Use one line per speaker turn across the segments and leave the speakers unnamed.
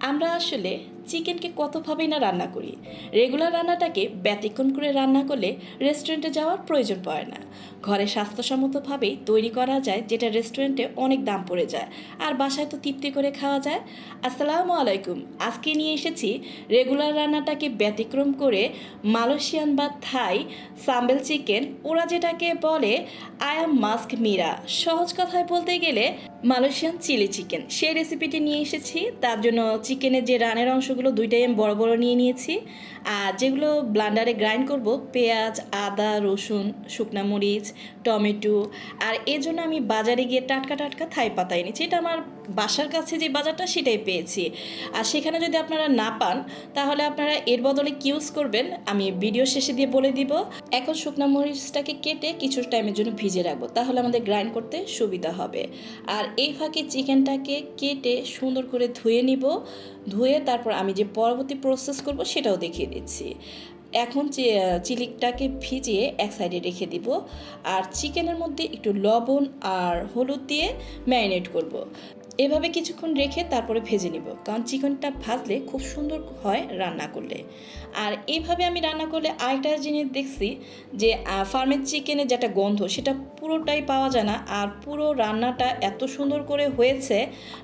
আমরা আসলে চিকেনকে কতভাবেই না রান্না করি। রেগুলার রান্নাটাকে ব্যতিক্রম করে রান্না করলে রেস্টুরেন্টে যাওয়ার প্রয়োজন পড়ে না। ঘরে স্বাস্থ্যসম্মতভাবেই তৈরি করা যায়, যেটা রেস্টুরেন্টে অনেক দাম পড়ে যায়। আর বাসায় তো তৃপ্তি করে খাওয়া যায়। আসসালামু আলাইকুম, আজকে নিয়ে এসেছি রেগুলার রান্নাটাকে ব্যতিক্রম করে মালয়েশিয়ান বা থাই সাম্বেল চিকেন, ওরা যেটাকে বলে আয়াম মাস্ক মিরা। সহজ কথায় বলতে গেলে মালয়েশিয়ান চিলি চিকেন। সেই রেসিপিটি নিয়ে এসেছি। তার জন্য চিকেনের যে রানের অংশগুলো দুইটাই আমি বড় বড় নিয়ে নিয়েছি। আর যেগুলো ব্লান্ডারে গ্রাইন্ড করব, পেঁয়াজ, আদা, রসুন, শুকনা মরিচ, টমেটো, আর এর জন্য আমি বাজারে গিয়ে টাটকা টাটকা থাই পাতা এনেছি। এটা আমার বাসার কাছে যে বাজারটা, সেটাই পেয়েছি। আর সেখানে যদি আপনারা না পান, তাহলে আপনারা এর বদলে কি ইউজ করবেন। আমি ভিডিও শেষে দিয়ে বলে দিব, এখন শুকনো মরিচটাকে কেটে কিছু টাইমের জন্য ভিজে রাখব। তাহলে আমাদের গ্রাইন্ড করতে সুবিধা হবে। আর এই ফাঁকে চিকেনটাকে কেটে সুন্দর করে ধুয়ে নিব। ধুয়ে তারপর আমি যে পরবর্তী প্রসেস করব সেটাও দেখিয়ে দিচ্ছি এখন চিলিকটাকে ভিজিয়ে এক সাইডে রেখে দিব আর চিকেনের মধ্যে একটু লবণ আর হলুদ দিয়ে ম্যারিনেট করব। এভাবে কিছুক্ষণ রেখে তারপরে ভেজে নিব, কারণ চিকেনটা ভাজলে খুব সুন্দর হয় রান্না করলে। আর এইভাবে আমি রান্না করলে আরেকটা জিনিস দেখছি যে ফার্মের চিকেনের যেটা গন্ধ, সেটা পুরোটাই পাওয়া যায় না। আর পুরো রান্নাটা এত সুন্দর করে হয়েছে,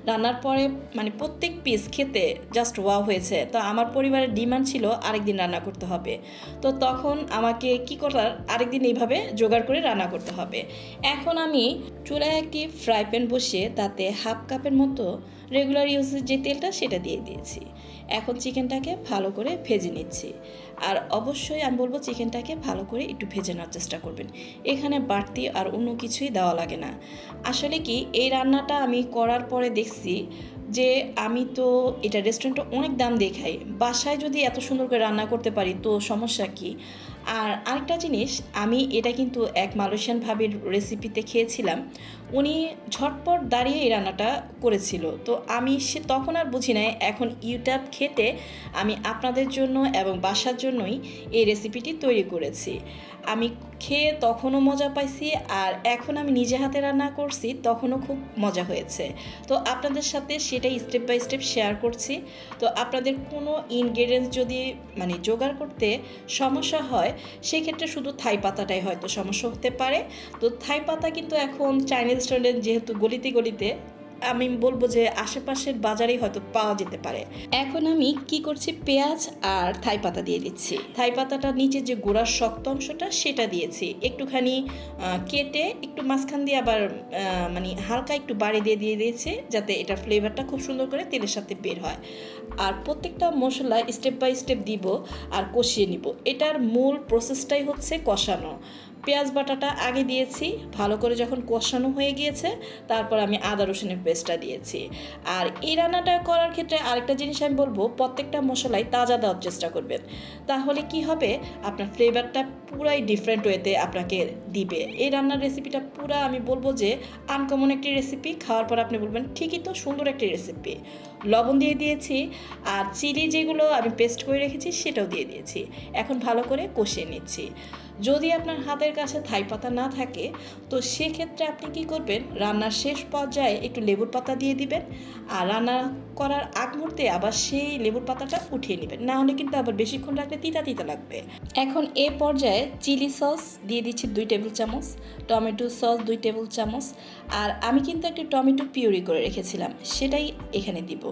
রান্নার পরে মানে প্রত্যেক পিস খেতে জাস্ট ওয়া হয়েছে। তো আমার পরিবারের ডিমান্ড ছিল আরেকদিন রান্না করতে হবে। তো তখন আমাকে কি করার, আরেকদিন এইভাবে জোগাড় করে রান্না করতে হবে। এখন আমি চুলায় একটি ফ্রাই প্যান বসিয়ে তাতে হাফ কাপের মতো রেগুলার ইউজের যে তেলটা সেটা দিয়ে দিয়েছি। এখন চিকেনটাকে ভালো করে ভেজে নিচ্ছি। আর অবশ্যই আমি বলব চিকেনটাকে ভালো করে একটু ভেজে নেওয়ার চেষ্টা করবেন। এখানে বাড়তি আর অন্য কিছুই দেওয়া লাগে না। আসলে কি, এই রান্নাটা আমি করার পরে দেখছি যে আমি তো এটা রেস্টুরেন্টে অনেক দাম দেখাই বাসায় যদি এত সুন্দর করে রান্না করতে পারি তো সমস্যা কি? আর আরেকটা জিনিস, আমি এটা কিন্তু এক মালয়েশিয়ান ভাবির রেসিপিতে খেয়েছিলাম। উনি ঝটপট দাঁড়িয়ে এই রান্নাটা করেছিল। তো আমি সে তখন আর বুঝি নাই, এখন ইউটিউব খেতে আমি আপনাদের জন্য এবং বাসার জন্যই এই রেসিপিটি তৈরি করেছি। আমি খেয়ে তখনও মজা পাইছি আর এখন আমি নিজে হাতে রান্না করছি, তখনও খুব মজা হয়েছে। তো আপনাদের সাথে সেটাই স্টেপ বাই স্টেপ শেয়ার করছি। তো আপনাদের কোনো ইনগ্রেডিয়েন্টস যদি মানে জোগাড় করতে সমস্যা হয়, সেক্ষেত্রে শুধু থাই পাতাটাই হয়তো সমস্যা হতে পারে। তো থাই পাতা কিন্তু এখন চাইনিজ রেস্টুরেন্ট যেহেতু গলিতে গলিতে আমি বলব যে আশেপাশের বাজারেই হয়তো পাওয়া যেতে পারে। এখন আমি কি করছি? পেঁয়াজ আর থাই পাতা দিয়ে দিচ্ছি। থাই পাতাটা নিচে যে গোড়ার শক্ত অংশটা, সেটা দিয়েছি। একটুখানি কেটে একটু মাঝখান দিয়ে আবার মানে হালকা একটু বাড়ি দিয়ে দিয়ে দিয়েছি, যাতে এটা ফ্লেভারটা খুব সুন্দর করে তেলের সাথে বের হয়। আর প্রত্যেকটা মশলা স্টেপ বাই স্টেপ দিব আর কষিয়ে নিব। এটার মূল প্রসেসটাই হচ্ছে কষানো। পেঁয়াজ বাটাটা আগে দিয়েছি, ভালো করে যখন কষানো হয়ে গিয়েছে, তারপর আমি আদা রসুনের পেস্টটা দিয়েছি। আর এই রান্নাটা করার ক্ষেত্রে আরেকটা জিনিস আমি বলব, প্রত্যেকটা মশলাই তাজা দেওয়ার চেষ্টা করবেন। তাহলে কি হবে? আপনার ফ্লেভারটা পুরাই ডিফারেন্ট ওয়েতে আপনাকে দিবে। এই রান্নার রেসিপিটা পুরা আমি বলব যে আনকমন একটি রেসিপি খাওয়ার পর আপনি বলবেন, ঠিকই তো, সুন্দর একটি রেসিপি লবণ দিয়ে দিয়েছি, আর চিলি যেগুলো আমি পেস্ট করে রেখেছি, সেটাও দিয়ে দিয়েছি। এখন ভালো করে কষিয়ে নিচ্ছি। যদি আপনার হাতের কাছে থাই পাতা না থাকে, তো সেক্ষেত্রে আপনি কি করবেন, রান্নার শেষ পর্যায়ে একটু লেবুর পাতা দিয়ে দিবেন, আর রান্না করার আগ মুহূর্তে আবার সেই লেবুর পাতাটা উঠিয়ে নেবেন। না হলে কিন্তু আবার বেশিক্ষণ রাখলে তিতা তিতা লাগবে। এখন এ পর্যায়ে চিলি সস দিয়ে দিচ্ছি দুই টেবিল চামচ, টমেটো সস দুই টেবিল চামচ, আর আমি কিন্তু একটা টমেটো পিউরি করে রেখেছিলাম, সেটাই এখানে দিব।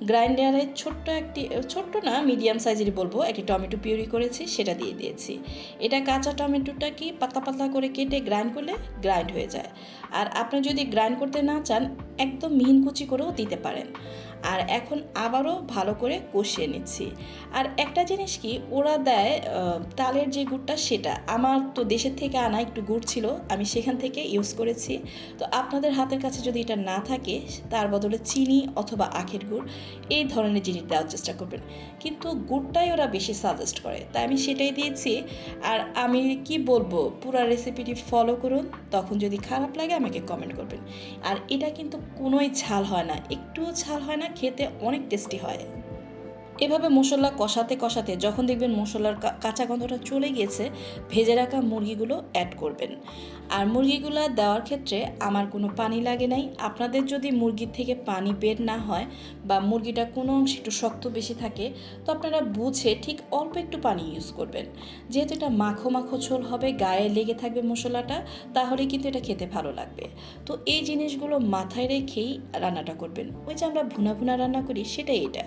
গ্রাইন্ডারে ছোট্ট একটি, ছোট্ট না, মিডিয়াম সাইজেরই বলব, একটি টমেটো পিউরি করেছি, সেটা দিয়ে দিয়েছি। এটা কাঁচা টমেটোটা কি পাতলা পাতলা করে কেটে গ্রাইন্ড করলে গ্রাইন্ড হয়ে যায়। আর আপনি যদি গ্রাইন্ড করতে না চান, একদম মিহিন কুচি করেও দিতে পারেন। আর এখন আবারও ভালো করে কষিয়ে নিচ্ছি। আর একটা জিনিস কি, ওরা দেয় তালের যে গুড়টা, সেটা। আমার তো দেশের থেকে আনা একটু গুড় ছিল, আমি সেখান থেকে ইউজ করেছি। তো আপনাদের হাতের কাছে যদি এটা না থাকে, তার বদলে চিনি অথবা আখের গুড়। এই ধরনের জিনিস দেওয়ার চেষ্টা করবেন। কিন্তু গুড়টাই ওরা বেশি সাজেস্ট করে। তাই আমি সেটাই দিয়েছি। আর আমি কি বলব, পুরো রেসিপিটি ফলো করুন। তখন যদি খারাপ লাগে আমাকে কমেন্ট করবেন। আর এটা কিন্তু কোনোই ঝাল হয় না। একটুও ঝাল হয় না, খেতে অনেক টেস্টি হয়। এভাবে মশলা কষাতে কষাতে যখন দেখবেন মশলার কাঁচা গন্ধটা চলে গিয়েছে, ভেজে রাখা মুরগিগুলো অ্যাড করবেন। আর মুরগিগুলো দেওয়ার ক্ষেত্রে আমার কোনো পানি লাগে নাই। আপনাদের যদি মুরগির থেকে পানি বের না হয় বা মুরগিটা কোনো অংশে একটু শক্ত বেশি থাকে, তো আপনারা বুঝে ঠিক অল্প একটু পানি ইউজ করবেন। যেহেতু এটা মাখো মাখো ঝোল হবে, গায়ে লেগে থাকবে মশলাটা, তাহলে কিন্তু এটা খেতে ভালো লাগবে। তো এই জিনিসগুলো মাথায় রেখেই রান্নাটা করবেন। ওই যে আমরা ভুনা ভুনা রান্না করি, সেটাই এটা।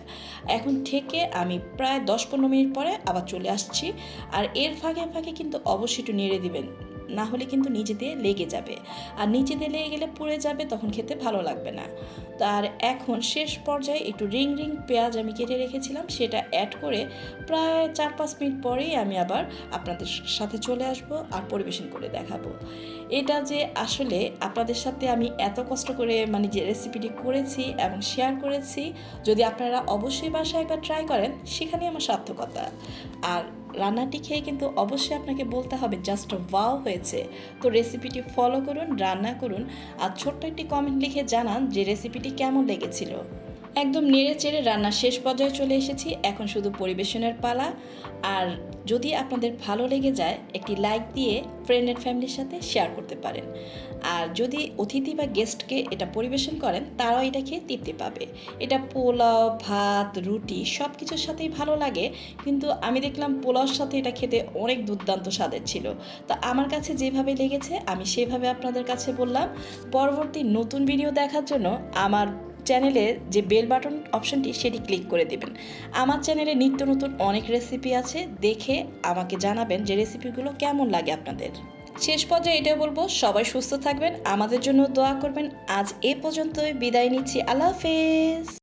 এখন থেকে আমি প্রায় দশ পনেরো মিনিট পরে আবার চলে আসছি। আর এর ফাঁকে ফাঁকে কিন্তু অবশ্যই একটু নেড়ে দিবেন। না হলে কিন্তু নিচে দিয়ে লেগে যাবে। আর নিচে দিয়ে লেগে গেলে পুড়ে যাবে, তখন খেতে ভালো লাগবে না। তার এখন শেষ পর্যায়ে একটু রিং রিং পেঁয়াজ আমি কেটে রেখেছিলাম, সেটা অ্যাড করে প্রায় চার পাঁচ মিনিট পরেই আমি আবার আপনাদের সাথে চলে আসব আর পরিবেশন করে দেখাবো। এটা যে আসলে আপনাদের সাথে আমি এত কষ্ট করে মানে যে রেসিপিটি করেছি এবং শেয়ার করেছি, যদি আপনারা অবশ্যই বাসায় একবার ট্রাই করেন, সেখানেই আমার সার্থকতা। আর রান্নাটি খেয়ে কিন্তু অবশ্যই আপনাকে বলতে হবে, জাস্ট ওয়াও হয়েছে। তো রেসিপিটি ফলো করুন, রান্না করুন আর ছোট্ট একটি কমেন্ট লিখে জানান যে রেসিপিটি কেমন লেগেছিল। একদম নেড়ে চেড়ে রান্না শেষ পর্যায়ে চলে এসেছি, এখন শুধু পরিবেশনের পালা। আর যদি আপনাদের ভালো লেগে যায়, একটি লাইক দিয়ে ফ্রেন্ড অ্যান্ড ফ্যামিলির সাথে শেয়ার করতে পারেন। আর যদি অতিথি বা গেস্টকে এটা পরিবেশন করেন, তারাও এটা খেয়ে তৃপ্তি পাবে। এটা পোলাও, ভাত, রুটি সব কিছুর সাথেই ভালো লাগে, কিন্তু আমি দেখলাম পোলাওর সাথে এটা খেতে অনেক দুর্দান্ত স্বাদের ছিল। তো আমার কাছে যেভাবে লেগেছে, আমি সেভাবে আপনাদের কাছে বললাম। পরবর্তী নতুন ভিডিও দেখার জন্য আমার চ্যানেলে যে বেল বাটন অপশনটি সেটি ক্লিক করে দেবেন। আমার চ্যানেলে নিত্য নতুন অনেক রেসিপি আছে, দেখে আমাকে জানাবেন যে রেসিপিগুলো কেমন লাগে আপনাদের। শেষ পর্যায়ে এটা বলব, সবাই সুস্থ থাকবেন, আমাদের জন্য দোয়া করবেন। আজ এ পর্যন্তই, বিদায় নিচ্ছি, আল্লাহ হাফেজ।